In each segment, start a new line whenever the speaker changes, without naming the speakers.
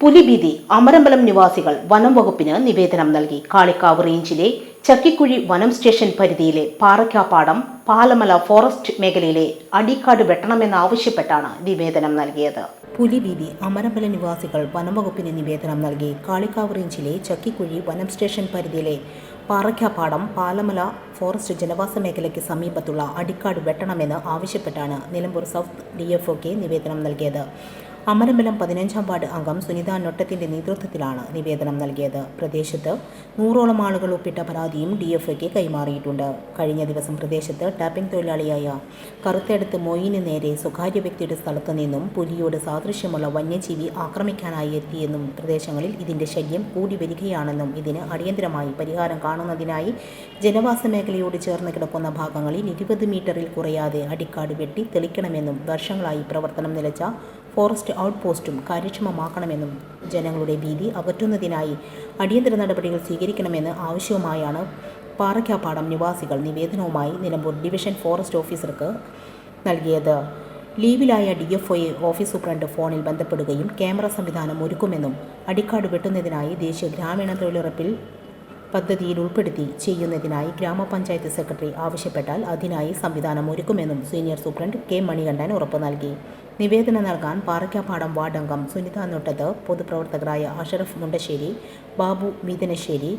പുലിഭീതി അമരമ്പലം നിവാസികൾ വനം വകുപ്പിന് നിവേദനം നൽകി. കാളിക്കാവ് റേഞ്ചിലെ ചക്കിക്കുഴി വനം സ്റ്റേഷൻ പരിധിയിലെ പാറയ്ക്കാപ്പാടം പാലമല ഫോറസ്റ്റ് മേഖലയിലെ അടിക്കാട് വെട്ടണമെന്നാവശ്യപ്പെട്ടാണ് നിവേദനം നൽകിയത്. പുലിബീതി അമരമ്പല നിവാസികൾ വനംവകുപ്പിന് നിവേദനം നൽകി. കാളിക്കാവ് റേഞ്ചിലെ ചക്കിക്കുഴി വനം സ്റ്റേഷൻ പരിധിയിലെ പാറയ്ക്കാപ്പാടം പാലമല ഫോറസ്റ്റ് ജനവാസ മേഖലയ്ക്ക് സമീപത്തുള്ള അടിക്കാട് വെട്ടണമെന്ന് ആവശ്യപ്പെട്ടാണ് നിലമ്പൂർ സൗത്ത് ഡി എഫ് നിവേദനം നൽകിയത്. അമരമ്പലം പതിനഞ്ചാം വാർഡ് അംഗം സുനിത നൊട്ടത്തിന്റെ നേതൃത്വത്തിലാണ് നിവേദനം നൽകിയത്. പ്രദേശത്ത് നൂറോളം ആളുകൾ ഒപ്പിട്ട പരാതിയും ഡി എഫ് ഐക്ക് കൈമാറിയിട്ടുണ്ട്. കഴിഞ്ഞ ദിവസം പ്രദേശത്ത് ടാപ്പിംഗ് തൊഴിലാളിയായ കറുത്തെടുത്ത് മൊയിന് നേരെ സ്വകാര്യ വ്യക്തിയുടെ സ്ഥലത്തു നിന്നും പുലിയോട് സാദൃശ്യമുള്ള വന്യജീവി ആക്രമിക്കാനായി എത്തിയെന്നും പ്രദേശങ്ങളിൽ ഇതിന്റെ ശല്യം കൂടി വരികയാണെന്നും ഇതിന് അടിയന്തരമായി പരിഹാരം കാണുന്നതിനായി ജനവാസ മേഖലയോട് ചേർന്ന് കിടക്കുന്ന ഭാഗങ്ങളിൽ ഇരുപത് മീറ്ററിൽ കുറയാതെ അടിക്കാട് വെട്ടി തെളിക്കണമെന്നും വർഷങ്ങളായി പ്രവർത്തനം നിലച്ച ഫോറസ്റ്റ് ഔട്ട് പോസ്റ്റും കാര്യക്ഷമമാക്കണമെന്നും ജനങ്ങളുടെ ഭീതി അകറ്റുന്നതിനായി അടിയന്തര നടപടികൾ സ്വീകരിക്കണമെന്ന് ആവശ്യവുമായാണ് പാറയ്ക്കാപ്പാടം നിവാസികൾ നിവേദനവുമായി നിലമ്പൂർ ഡിവിഷൻ ഫോറസ്റ്റ് ഓഫീസർക്ക് നൽകിയത്. ലീവിലായ ഡി എഫ് ഒയെ ഓഫീസ് സൂപ്രണ്ട് ഫോണിൽ ബന്ധപ്പെടുകയും ക്യാമറ സംവിധാനം ഒരുക്കുമെന്നും അടിക്കാട് വെട്ടുന്നതിനായി ദേശീയ ഗ്രാമീണ തൊഴിലുറപ്പിൽ പദ്ധതിയിൽ ഉൾപ്പെടുത്തി ചെയ്യുന്നതിനായി ഗ്രാമപഞ്ചായത്ത് സെക്രട്ടറി ആവശ്യപ്പെട്ടാൽ അതിനായി സംവിധാനം ഒരുക്കുമെന്നും സീനിയർ സൂപ്രണ്ട് കെ മണികണ്ഠൻ ഉറപ്പു നൽകി. നിവേദനം നൽകാൻ പാറയ്ക്കാപ്പാടം വാർഡംഗം സുനിതാ നൊട്ടത്ത് പൊതുപ്രവർത്തകരായ അഷറഫ് മുണ്ടശ്ശേരി ബാബു മീതനശ്ശേരി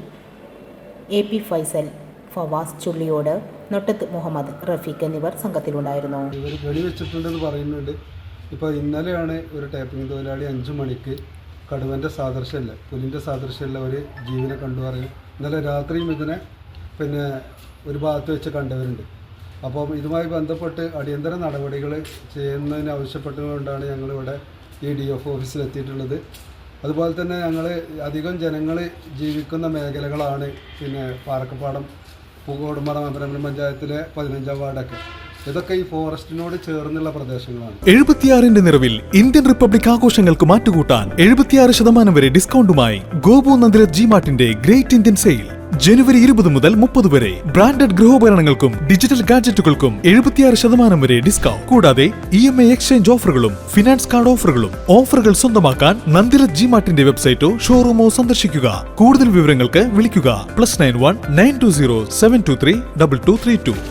എ പി ഫൈസൽ ഫവാസ് ചുള്ളിയോട് നൊട്ടത്ത് മുഹമ്മദ് റഫീഖ് എന്നിവർ സംഘത്തിലുണ്ടായിരുന്നു.
പറയുന്നുണ്ട്. ഇപ്പോൾ ഇന്നലെയാണ് ഒരു ടൈപ്പിംഗ് തൊഴിലാളി അഞ്ച് മണിക്ക് കടുവന്റെ സാദൃശ്യമല്ല പുലിന്റെ സാദൃശ്യമല്ല ഒരു ജീവനെ കണ്ടു പറയും ഇന്നലെ രാത്രിയും ഇതിനെ പിന്നെ ഒരു ഭാഗത്ത് വെച്ച് കണ്ടവരുണ്ട്. അപ്പം ഇതുമായി ബന്ധപ്പെട്ട് അടിയന്തര നടപടികൾ ചെയ്യുന്നതിന് ആവശ്യപ്പെട്ടുകൊണ്ടാണ് ഞങ്ങളിവിടെ ഈ ഡി എഫ് ഓഫീസിലെത്തിയിട്ടുള്ളത്. അതുപോലെ തന്നെ ഞങ്ങൾ അധികം ജനങ്ങൾ ജീവിക്കുന്ന മേഖലകളാണ് പിന്നെ പാറക്കപ്പാടം പൂക്കോടുമ്പാടം അമ്പലമ്പലം പഞ്ചായത്തിലെ പതിനഞ്ചാം വാർഡൊക്കെ. ഇതൊക്കെ ഈ ഫോറസ്റ്റിനോട് ചേർന്നുള്ള പ്രദേശങ്ങളാണ്.
എഴുപത്തിയാറിന്റെ നിറവിൽ ഇന്ത്യൻ റിപ്പബ്ലിക് ആഘോഷങ്ങൾക്ക് മാറ്റുകൂട്ടാൻ എഴുപത്തിയാറ് ശതമാനം വരെ ഡിസ്കൗണ്ടുമായി ഗോപു നന്ദിര ജി മാർട്ടിന്റെ ഗ്രേറ്റ് ഇന്ത്യൻ സെയിൽ. ജനുവരി ഇരുപത് മുതൽ മുപ്പത് വരെ ബ്രാൻഡഡ് ഗൃഹോപകരണങ്ങൾക്കും ഡിജിറ്റൽ ഗാഡ്ജറ്റുകൾക്കും എഴുപത്തിയാറ് ശതമാനം വരെ ഡിസ്കൗണ്ട്. കൂടാതെ ഇ എം ഐ എക്സ്ചേഞ്ച് ഓഫറുകളും ഫിനാൻസ് കാർഡ് ഓഫറുകളും ഓഫറുകൾ സ്വന്തമാക്കാൻ നന്ദിര ജി മാർട്ടിന്റെ വെബ്സൈറ്റോ ഷോറൂമോ സന്ദർശിക്കുക. കൂടുതൽ വിവരങ്ങൾക്ക് വിളിക്കുക. Plus nine one nine two zero seven two three double two three two.